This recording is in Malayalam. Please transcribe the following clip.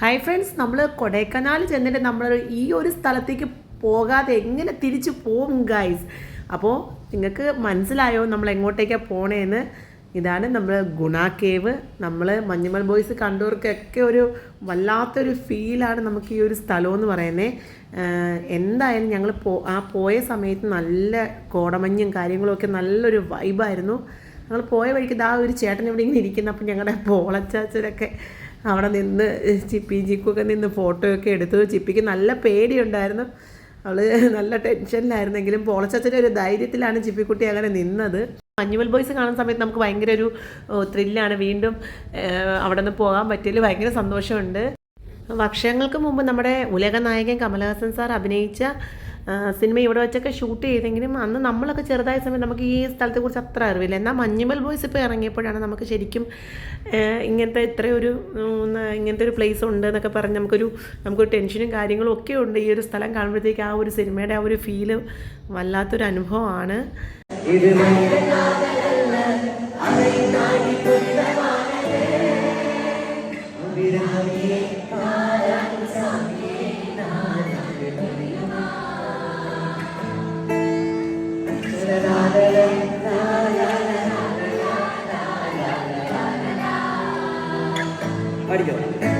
ഹായ് ഫ്രണ്ട്സ് നമ്മൾ കൊടൈക്കനാൽ ചെന്നിട്ട് നമ്മൾ ഈ ഒരു സ്ഥലത്തേക്ക് പോകാതെ എങ്ങനെ തിരിച്ചു പോകും ഗൈസ് അപ്പോൾ നിങ്ങൾക്ക് മനസ്സിലായോ നമ്മൾ എങ്ങോട്ടേക്കാണ് പോണേന്ന്? ഇതാണ് നമ്മൾ ഗുണ കേവ് നമ്മൾ മഞ്ഞുമൽ ബോയ്സ് കണ്ടവർക്കൊക്കെ ഒരു വല്ലാത്തൊരു ഫീലാണ് നമുക്ക് ഈ ഒരു സ്ഥലം എന്ന് പറയുന്നത് എന്തായാലും ഞങ്ങൾ പോ ആ പോയ സമയത്ത് നല്ല കോടമഞ്ഞും കാര്യങ്ങളൊക്കെ നല്ലൊരു വൈബായിരുന്നു ഞങ്ങൾ പോയ വഴിക്ക് ഇതാ ഒരു ചേട്ടൻ ഇവിടെ ഇങ്ങനെ ഇരിക്കുന്ന. അപ്പം ഞങ്ങളുടെ പോളച്ചാച്ചനൊക്കെ അവിടെ നിന്ന് ചിപ്പി ചിക്കൊക്കെ നിന്ന് ഫോട്ടോയൊക്കെ എടുത്തു. ചിപ്പിക്ക് നല്ല പേടിയുണ്ടായിരുന്നു. അവൾ നല്ല ടെൻഷനിലായിരുന്നെങ്കിലും പോളച്ചച്ചന്റെ ഒരു ധൈര്യത്തിലാണ് ചിപ്പിക്കുട്ടി അങ്ങനെ നിന്നത്. മഞ്ഞുമൽ ബോയ്സ് കാണുന്ന സമയത്ത് നമുക്ക് ഭയങ്കര ഒരു ത്രില്ലാണ് വീണ്ടും അവിടെ നിന്ന് പോകാൻ പറ്റിയതിൽ ഭയങ്കര സന്തോഷമുണ്ട്. വർഷങ്ങൾക്ക് മുമ്പ് നമ്മുടെ ഉലക നായകൻ കമലഹാസൻ സാർ അഭിനയിച്ച സിനിമ ഇവിടെ വെച്ചൊക്കെ ഷൂട്ട് ചെയ്തെങ്കിലും അന്ന് നമ്മളൊക്കെ ചെറുതായ സമയം നമുക്ക് ഈ സ്ഥലത്തെക്കുറിച്ച് അത്ര അറിവില്ല. എന്നാൽ മഞ്ഞുമൽ ബോയ്സ് ഇപ്പോൾ ഇറങ്ങിയപ്പോഴാണ് നമുക്ക് ശരിക്കും ഇങ്ങനത്തെ ഇത്രയൊരു ഇങ്ങനത്തെ ഒരു പ്ലേസ് ഉണ്ട് എന്നൊക്കെ പറഞ്ഞ് നമുക്കൊരു നമുക്കൊരു ടെൻഷനും കാര്യങ്ങളും ഒക്കെ ഉണ്ട് ഈ ഒരു സ്ഥലം കാണുമ്പോഴത്തേക്ക് ആ ഒരു സിനിമയുടെ ആ ഒരു ഫീൽ വല്ലാത്തൊരു അനുഭവമാണ്. പഠിക്കോ